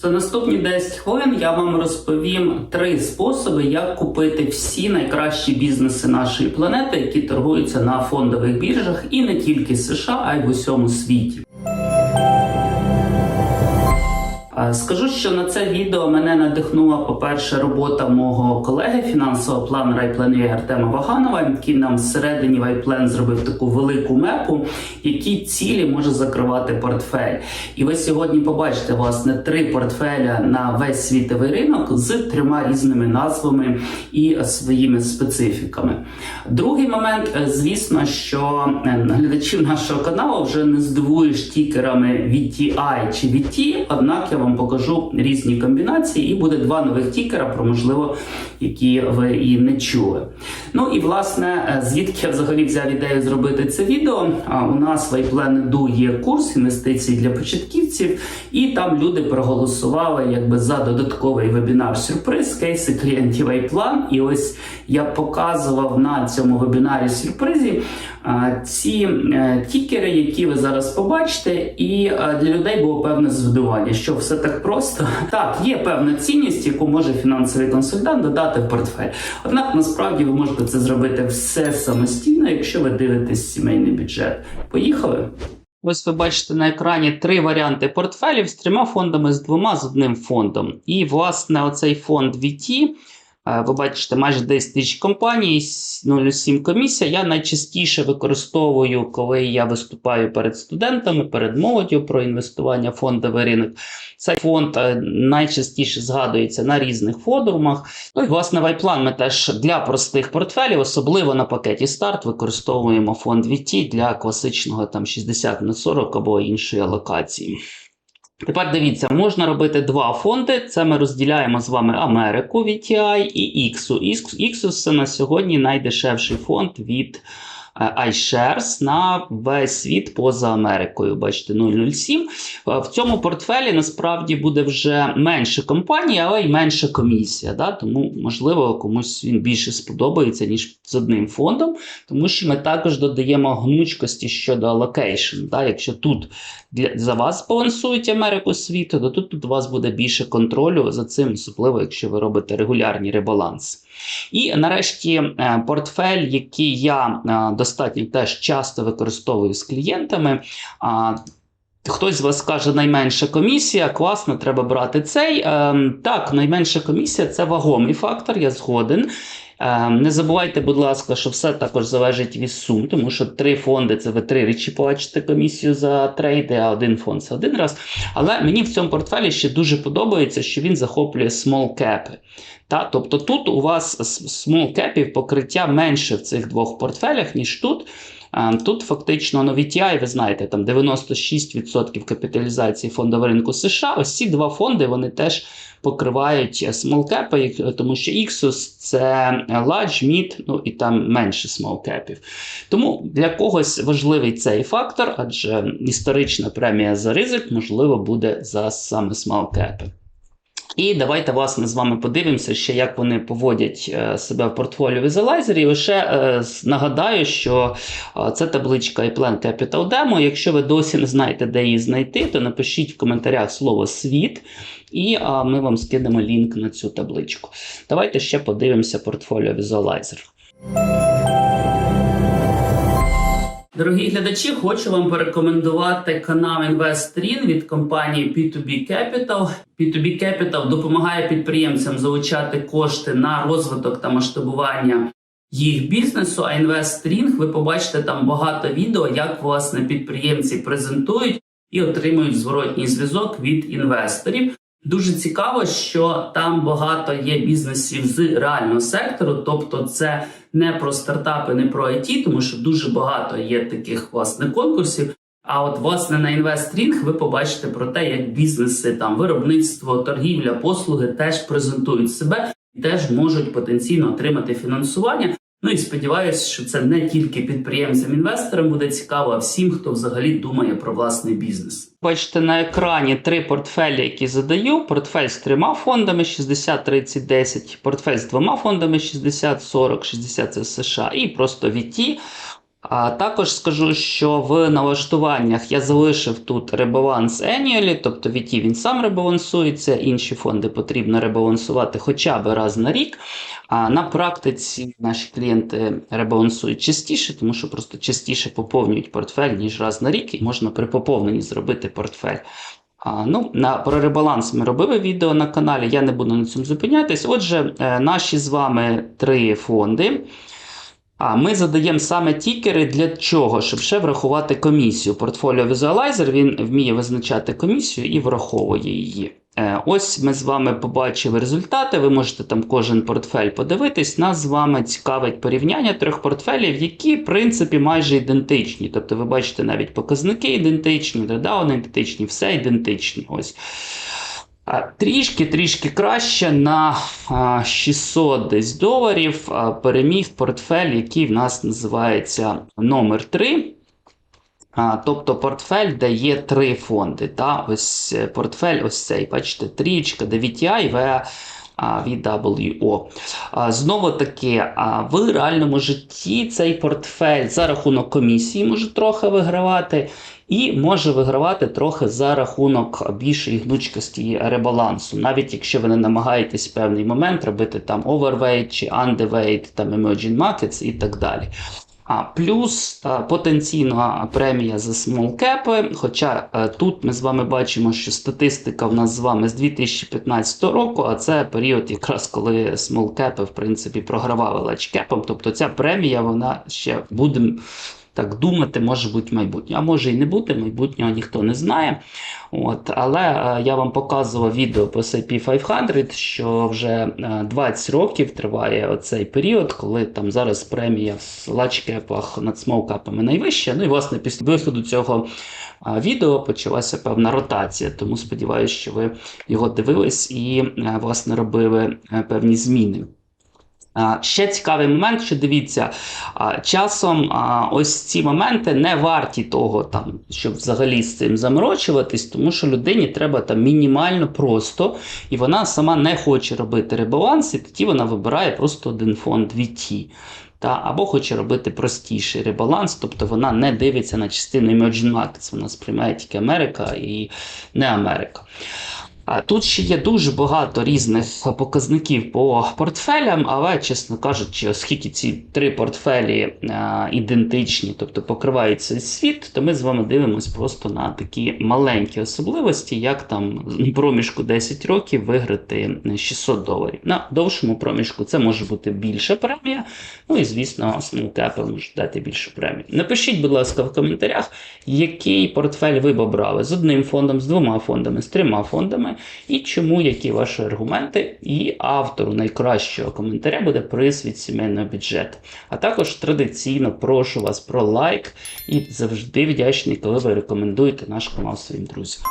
За наступні 10 хвилин я вам розповім три способи, як купити всі найкращі бізнеси нашої планети, які торгуються на фондових біржах, і не тільки США, а й в усьому світі. Скажу, що на це відео мене надихнула, по-перше, робота мого колеги, фінансового планера і планує Артема Ваганова, який нам всередині Вайплен зробив таку велику мепу, які цілі може закривати портфель. І ви сьогодні побачите власне три портфеля на весь світовий ринок з трьома різними назвами і своїми специфіками. Другий момент, е, звісно, що е, глядачів нашого каналу вже не здивуєш тікерами VTI чи VT, однак я вам покажу різні комбінації, і буде два нових тікера, про можливо, які ви і не чули. Ну і власне, е, звідки я взагалі взяв ідею зробити це відео? У нас в iPlan.edu є курс інвестицій для початківців, і там люди проголосували якби за додатковий вебінар-сюрприз, кейси клієнтів iPlan. І ось я показував на цьому вебінарі сюрпризі ці е, тікери, які ви зараз побачите, і е, для людей було певне здивування, що все так просто. Так, є певна цінність, яку може фінансовий консультант додати в портфель. Однак насправді ви можете це зробити все самостійно, якщо ви дивитесь сімейний бюджет. Поїхали. Ось ви бачите на екрані три варіанти портфелів з трьома фондами, з двома з одним фондом. І, власне, оцей фонд VT, ви бачите, майже 10 тисяч компаній, 0,7 комісія. Я найчастіше використовую, коли я виступаю перед студентами, перед молоддю про інвестування в фондовий ринок. Цей фонд е, найчастіше згадується на різних форумах. Ну і власне Вайплан ми теж для простих портфелів, особливо на пакеті старт, використовуємо фонд VT для класичного там 60 на 40 або іншої алокації. Тепер дивіться, можна робити два фонди. Це ми розділяємо з вами Америку від TI і X. X це на сьогодні найдешевший фонд від iShares на весь світ поза Америкою. Бачите, 0,07. Е, В цьому портфелі насправді буде вже менше компаній, але й менша комісія. Да? Тому, можливо, комусь він більше сподобається, ніж з одним фондом, тому що ми також додаємо гнучкості щодо allocation. Да? Якщо тут для, за вас балансують Америку світу, то тут, тут у вас буде більше контролю за цим, особливо якщо ви робите регулярні ребаланси. І нарешті е, портфель, який я е, достатньо теж часто використовую з клієнтами. а, Хтось з вас каже, найменша комісія, класно, треба брати цей. Ем, так, найменша комісія це вагомий фактор, я згоден. Ем, не забувайте, будь ласка, що все також залежить від сум, тому що три фонди це ви три речі плачете комісію за трейди, а один фонд це один раз. Але мені в цьому портфелі ще дуже подобається, що він захоплює small cap. Та, тобто тут у вас small cap покриття менше в цих двох портфелях, ніж тут. Е, Тут фактично на VTI, ви знаєте, там 96% капіталізації фондового ринку США. Ось ці два фонди вони теж покривають small cap, тому що Ixus це large, mid, ну і там менше cap. Тому для когось важливий цей фактор, адже історична премія за ризик, можливо, буде за саме cap. І давайте власне з вами подивимося ще, як вони поводять е, себе в портфоліо візуалайзері. І лише е, нагадаю, що е, це табличка iPlan Capital Demo. Якщо ви досі не знаєте, де її знайти, то напишіть в коментарях слово світ, і ми вам скинемо лінк на цю табличку. Давайте ще подивимося портфоліо візуалайзер. Дорогі глядачі, хочу вам порекомендувати канал InvestRin від компанії P2B Capital. P2B Capital допомагає підприємцям залучати кошти на розвиток та масштабування їх бізнесу. А InvestRing, ви побачите там багато відео, як власне підприємці презентують і отримують зворотній зв'язок від інвесторів. Дуже цікаво, що там багато є бізнесів з реального сектору, тобто це не про стартапи, не про IT, тому що дуже багато є таких власне конкурсів. А от власне на інвестрінг ви побачите про те, як бізнеси, там виробництво, торгівля, послуги теж презентують себе і теж можуть потенційно отримати фінансування. Ну і сподіваюся, що це не тільки підприємцям-інвесторам буде цікаво, а всім, хто взагалі думає про власний бізнес. Бачите на екрані три портфелі, які задаю: портфель з трьома фондами 60, 30, 10, портфель з двома фондами 60, 40, 60 це США, і просто VT. А також скажу, що в налаштуваннях я залишив тут ребаланс annually, тобто VT він сам ребалансується, інші фонди потрібно ребалансувати хоча б раз на рік. А на практиці наші клієнти ребалансують частіше, тому що просто частіше поповнюють портфель, ніж раз на рік, і можна при поповненні зробити портфель. А, ну, на, про ребаланс ми робили відео на каналі, я не буду на цьому зупинятись. Отже, е, наші з вами три фонди. А ми задаємо саме тікери для чого? Щоб ще врахувати комісію. Портфоліо Visualizer він вміє визначати комісію і враховує її. Е, Ось ми з вами побачили результати. Ви можете там кожен портфель подивитись. Нас з вами цікавить порівняння трьох портфелів, які, в принципі, майже ідентичні. Тобто, ви бачите навіть показники ідентичні, додавани ідентичні, все ідентичні. Ось. А, Трішки, трішки краще на 600 десь доларів переміг портфель, який в нас називається номер 3. Тобто портфель, де є три фонди. Та? Ось е, портфель, ось цей, бачите, трічка, DVTI, V, а, VWO. Знову таки, в реальному житті цей портфель за рахунок комісії може трохи вигравати, і може вигравати трохи за рахунок більшої гнучкості ребалансу. Навіть якщо ви не намагаєтесь в певний момент робити там overweight чи underweight, там emerging markets і так далі. А плюс потенційна премія за смолкепи. Хоча тут ми з вами бачимо, що статистика в нас з вами з 2015 року, а це період, якраз коли смолкепи в принципі програвали лачкепом. Тобто ця премія вона ще буде. Так думати, може бути майбутнє. А може і не бути, майбутнього ніхто не знає. От, Але е, я вам показував відео по S&P 500, що вже е, 20 років триває оцей період, коли там зараз премія в лачкепах над смоукапами найвища. Ну і власне після виходу цього е, відео почалася певна ротація. Тому сподіваюся, що ви його дивились і е, власне робили е, певні зміни. А, Ще цікавий момент, що дивіться, часом ось ці моменти не варті того, там, щоб взагалі з цим заморочуватись, тому що людині треба там мінімально просто, і вона сама не хоче робити ребаланс, і тоді вона вибирає просто один фонд VT. Та, або хоче робити простіший ребаланс, тобто вона не дивиться на частину Emerging Markets, вона сприймає тільки Америка і не Америка. Тут ще є дуже багато різних показників по портфелям, але, чесно кажучи, оскільки ці три портфелі е, ідентичні, тобто покривають цей світ, то ми з вами дивимося просто на такі маленькі особливості, як там проміжку 10 років виграти 600 доларів. На довшому проміжку це може бути більша премія. Ну і звісно, смолкепи можуть дати більшу премію. Напишіть, будь ласка, в коментарях, який портфель ви б обрали з одним фондом, з двома фондами, з трьома фондами і чому, які ваші аргументи, і автору найкращого коментаря буде приз від сімейного бюджету. А також традиційно прошу вас про лайк і завжди вдячний, коли ви рекомендуєте наш канал своїм друзям.